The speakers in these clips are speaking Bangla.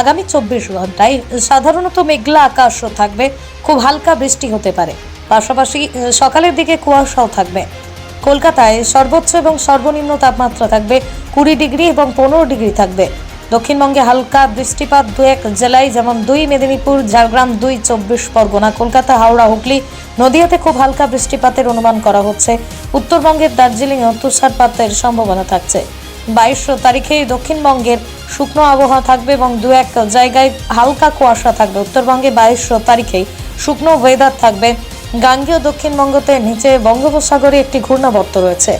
আগামী চব্বিশ ঘন্টায় সাধারণত মেঘলা আকাশও থাকবে, খুব হালকা বৃষ্টি হতে পারে। পাশাপাশি সকালের দিকে কুয়াশাও থাকবে। কলকাতায় সর্বোচ্চ এবং সর্বনিম্ন তাপমাত্রা থাকবে কুড়ি ডিগ্রি এবং পনেরো ডিগ্রি থাকবে। দক্ষিণবঙ্গে হালকা বৃষ্টিপাত দু এক জেলায়, যেমন দুই মেদিনীপুর, ঝাড়গ্রাম দুই চব্বিশ পরগনা, কলকাতা, হাওড়া, হুগলি। নদিয়াতে খুব হালকা বৃষ্টিপাতের অনুমান করা হচ্ছে। উত্তরবঙ্গের দার্জিলিংয়ে তুষারপাতের সম্ভাবনা থাকছে। বাইশ তারিখে দক্ষিণবঙ্গের শুকনো আবহাওয়া থাকবে এবং দু এক জায়গায় হালকা কুয়াশা থাকবে। উত্তরবঙ্গে বাইশ তারিখেই শুকনো ওয়েদার থাকবে। গাঙ্গীয় দক্ষিণবঙ্গতে নিচে বঙ্গোপসাগরে একটি ঘূর্ণাবর্ত রয়েছে।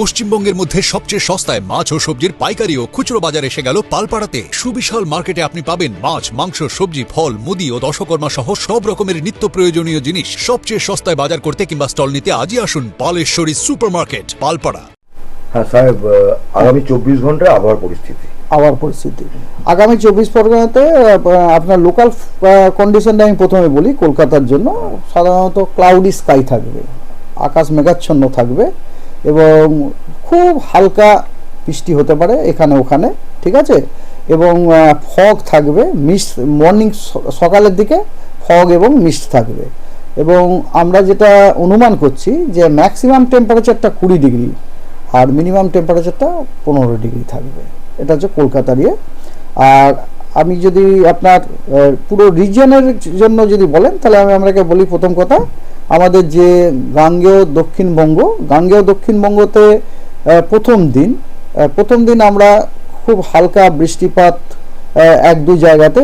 পশ্চিমবঙ্গের মধ্যে সবচেয়ে সস্তায় মাছ ও সবজির পাইকারি ও খুচরো বাজার এসে গেল পালপাড়াতে। সুবিশাল মার্কেটে আপনি পাবেন মাছ, মাংস, সবজি, ফল, মুদি ও দশকর্মা সহ সব রকমের নিত্য প্রয়োজনীয় জিনিস। সবচেয়ে সস্তায় বাজার করতে কিংবা স্টল নিতে আজই আসুন পালেশ্বরী সুপার মার্কেট পালপাড়া। হ্যাঁ সাহেব আগামী চব্বিশ ঘন্টায় আবহাওয়ার পরিস্থিতি। আবার পরিস্থিতি। আগামী চব্বিশ পরগনাতে আপনার লোকাল কন্ডিশনটা আমি প্রথমে বলি, কলকাতার জন্য। সাধারণত ক্লাউডি স্কাই থাকবে, আকাশ মেঘাচ্ছন্ন থাকবে এবং খুব হালকা বৃষ্টি হতে পারে এখানে ওখানে, ঠিক আছে? এবং ফগ থাকবে মিস্ট মর্নিং সকালের দিকে ফগ এবং মিস্ট থাকবে। এবং আমরা যেটা অনুমান করছি যে ম্যাক্সিমাম টেম্পারেচারটা কুড়ি ডিগ্রি আর মিনিমাম টেম্পারেচারটা পনেরো ডিগ্রি থাকবে। এটা হচ্ছে কলকাতার ইয়ে আর আমি যদি আপনার পুরো রিজিয়নের জন্য যদি বলেন, তাহলে আমি আপনাকে বলি প্রথম কথা, আমাদের যে গাঙ্গেয় দক্ষিণবঙ্গ, গাঙ্গেয় দক্ষিণবঙ্গতে প্রথম দিন প্রথম দিন আমরা খুব হালকা বৃষ্টিপাত এক দু জায়গাতে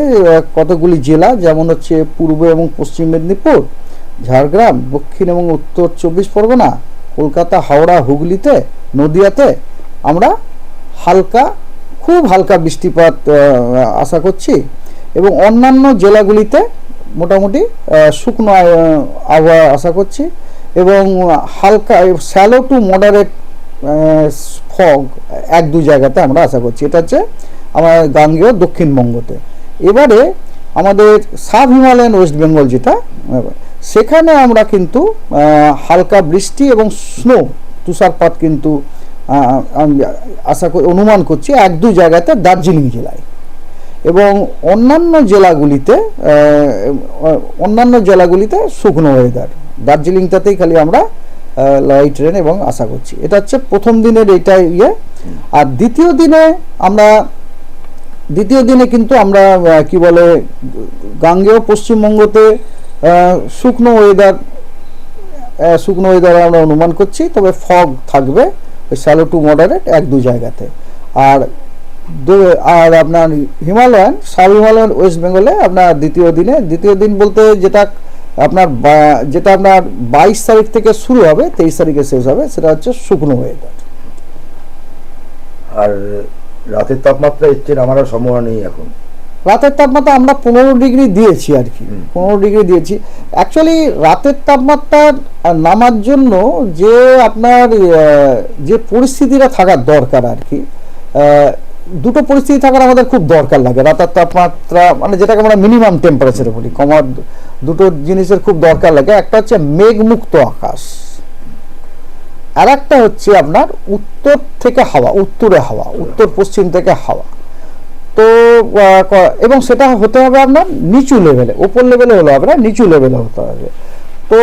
কতগুলি জেলা, যেমন হচ্ছে পূর্ব এবং পশ্চিম মেদিনীপুর, ঝাড়গ্রাম, দক্ষিণ এবং উত্তর চব্বিশ পরগনা কলকাতা, হাওড়া, হুগলিতে, নদিয়াতে আমরা হালকা, খুব হালকা বৃষ্টিপাত আশা করছি এবং অন্যান্য জেলাগুলিতে মোটামুটি শুকনো আবহাওয়া আশা করছি এবং হালকা স্যালো টু মডারেট ফগ এক দু জায়গাতে আমরা আশা করছি। এটা হচ্ছে আমার গাঙ্গেয় দক্ষিণবঙ্গতে। এবারে আমাদের সাব হিমালয়ান ওয়েস্ট বেঙ্গল যেটা সেখানে আমরা কিন্তু হালকা বৃষ্টি এবং স্নো তুষারপাত কিন্তু আশা করি, অনুমান করছি এক দু জায়গাতে দার্জিলিং জেলায়। এবং অন্যান্য জেলাগুলিতে অন্যান্য জেলাগুলিতে শুকনো ওয়েদার দার্জিলিংটাতেই খালি আমরা লাইট ট্রেন এবং আশা করছি। এটা হচ্ছে প্রথম দিনের এইটা ইয়ে। আর দ্বিতীয় দিনে আমরা, দ্বিতীয় দিনে কিন্তু আমরা কি বলে গাঙ্গেয় পশ্চিমবঙ্গতে শুকনো ওয়েদার শুকনো ওয়েদার আমরা অনুমান করছি, তবে ফগ থাকবে ওই স্যালো টু মডারেট এক দু জায়গাতে। আর আর আপনার হিমালয়ান সাব হিমালয়ান ওয়েস্ট বেঙ্গলে আপনার দ্বিতীয় দিনে, দ্বিতীয় দিন বলতে যেটা আপনার যেটা আপনার বাইশ তারিখ থেকে শুরু হবে, তেইশ তারিখে শেষ হবে, সেটা হচ্ছে শুকনো ওয়েদার আর রাতের তাপমাত্রা এর চেয়ে আর সম্ভাবনা নেই এখন। রাতের তাপমাত্রা আমরা পনেরো ডিগ্রি দিয়েছি আর কি। পনেরো ডিগ্রি দিয়েছি। অ্যাকচুয়ালি রাতের তাপমাত্রা নামার জন্য যে আপনার যে পরিস্থিতিটা থাকার দরকার আর কি দুটো পরিস্থিতি থাকার আমাদের খুব দরকার লাগে। রাতের তাপমাত্রা মানে যেটাকে আমরা মিনিমাম টেম্পারেচারে বলি কমার দুটো জিনিসের খুব দরকার লাগে। একটা হচ্ছে মেঘমুক্ত আকাশ। আর একটা হচ্ছে আপনার উত্তর থেকে হাওয়া উত্তরে হাওয়া উত্তর পশ্চিম থেকে হাওয়া। তো এবং সেটা হতে হবে আপনার নিচু লেভেলে ওপর লেভেলে হলে হবে না, নিচু লেভেলে হতে হবে। তো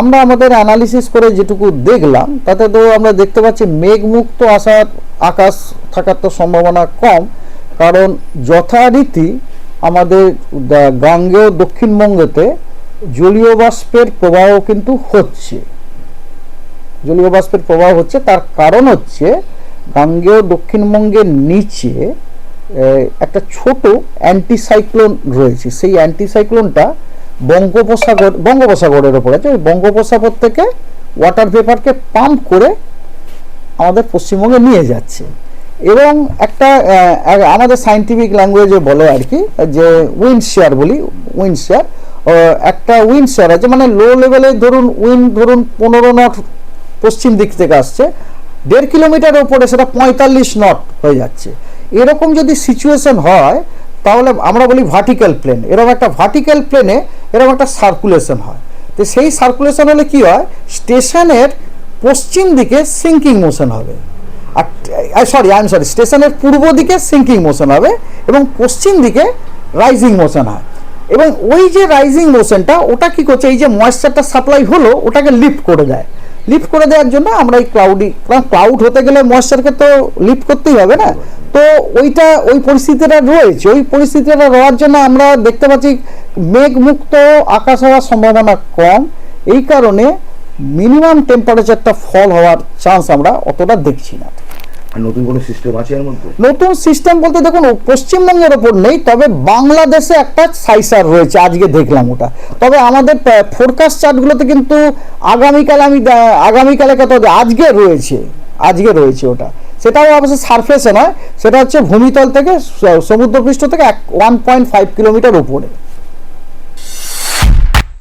আমরা আমাদের অ্যানালিসিস করে যেটুকু দেখলাম, তাতে তো আমরা দেখতে পাচ্ছি মেঘমুক্ত আসার আকাশ থাকার তো সম্ভাবনা কম, কারণ যথারীতি আমাদের গাঙ্গেয় দক্ষিণবঙ্গেতে জলীয় বাষ্পের প্রবাহ কিন্তু হচ্ছে। জলীয় বাষ্পের প্রবাহ হচ্ছে, তার কারণ হচ্ছে গাঙ্গেয় দক্ষিণবঙ্গের নিচে একটা ছোট অ্যান্টিসাইক্লোন রয়েছে। সেই অ্যান্টিসাইক্লোনটা বঙ্গোপসাগর বঙ্গোপসাগরের ওপর আছে। ওই বঙ্গোপসাগর থেকে ওয়াটার ভেপারকে পাম্প করে আমাদের পশ্চিমবঙ্গে নিয়ে যাচ্ছে। এবং একটা আমাদের সাইন্টিফিক ল্যাঙ্গুয়েজে বলে আর কি, যে উইন্ড শেয়ার বলি উইন্ড শেয়ার একটা উইন্ড শেয়ার আছে মানে লো লেভেলে ধরুন উইন্ড ধরুন পনেরো নট পশ্চিম দিক থেকে আসছে, দেড় কিলোমিটার ওপরে সেটা পঁয়তাল্লিশ নট হয়ে যাচ্ছে। এরকম যদি সিচুয়েশন হয়, তাহলে আমরা বলি ভার্টিক্যাল প্লেন এরকম একটা ভার্টিক্যাল প্লেনে এরকম একটা সার্কুলেশন হয়। তো সেই সার্কুলেশন হলে কি হয়? স্টেশনের পশ্চিম দিকে সিঙ্কিং মোশন হবে। আর সরি আই এম সরি স্টেশনের পূর্ব দিকে সিঙ্কিং মোশন হবে এবং পশ্চিম দিকে রাইজিং মোশন হয়। এবং ওই যে রাইজিং মোশনটা ওটা কি করছে? এই যে ময়েশ্চারটা সাপ্লাই হলো, ওটাকে লিফট করে দেয়। লিফট করে দেওয়ার জন্য আমরা এই ক্লাউডি কারণ ক্লাউড হতে গেলে ময়েশ্চারকে তো লিফট করতেই হবে না? তো ওইটা ওই পরিস্থিতিটা রয়েছে। ওই পরিস্থিতিটা রওয়ার জন্য আমরা দেখতে পাচ্ছি মেঘমুক্ত আকাশ হওয়ার সম্ভাবনা কম। এই কারণে মিনিমাম টেম্পারেচারটা ফল হওয়ার চান্স আমরা অতটা দেখছি না। নতুন কোনো সিস্টেম আছে এর মধ্যে? নতুন সিস্টেম বলতে দেখুন পশ্চিমবঙ্গের ওপর নেই তবে বাংলাদেশে একটা সাইসার রয়েছে আজকে দেখলাম ওটা। তবে আমাদের ফোরকাস্ট চার্টগুলোতে কিন্তু আগামীকাল আমি আগামীকালে কত? আজকে রয়েছে আজকে রয়েছে ওটা। সেটাও অবশ্য সারফেসে নয়, সেটা হচ্ছে ভূমিতল থেকে সমুদ্রপৃষ্ঠ থেকে এক ওয়ান পয়েন্ট ফাইভ কিলোমিটার উপরে।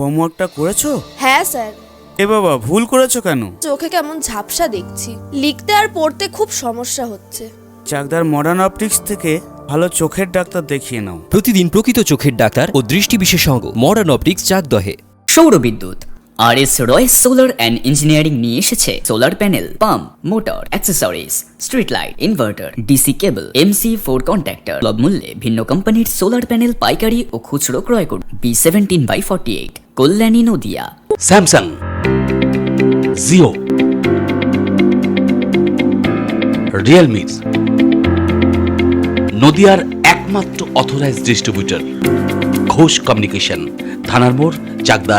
হোমওয়ার্কটা করেছ? হ্যাঁ স্যার। এ বাবা ভুল করেছ কেন? চোখে কেমন ঝাপসা দেখছি। লিখতে আর পড়তে খুব সমস্যা হচ্ছে। চাকদার মডার্ন অপটিক্স থেকে ভালো চোখের ডাক্তার দেখিয়ে নাও। প্রতিদিন প্রকৃত চোখের ডাক্তার ও দৃষ্টি বিশেষজ্ঞ মডার্ন অপটিক্স চাকদহে। সৌর বিদ্যুৎ আর S Roy solar and engineering নিয়ে এসেছে solar panel pump motor accessories street light inverter DC cable MC four contactor সুলভ মূল্যে ভিন্ন কোম্পানির সোলার প্যানেল পাইকারি ও খুচরো ক্রয় করুন। B seventeen by forty eight Kalyani Nadia. Samsung Jio Realme নদিয়ার একমাত্র অথরাইজড ডিস্ট্রিবিউটর ঘোষ কমিউনিকেশন থানার মোড় চাকদা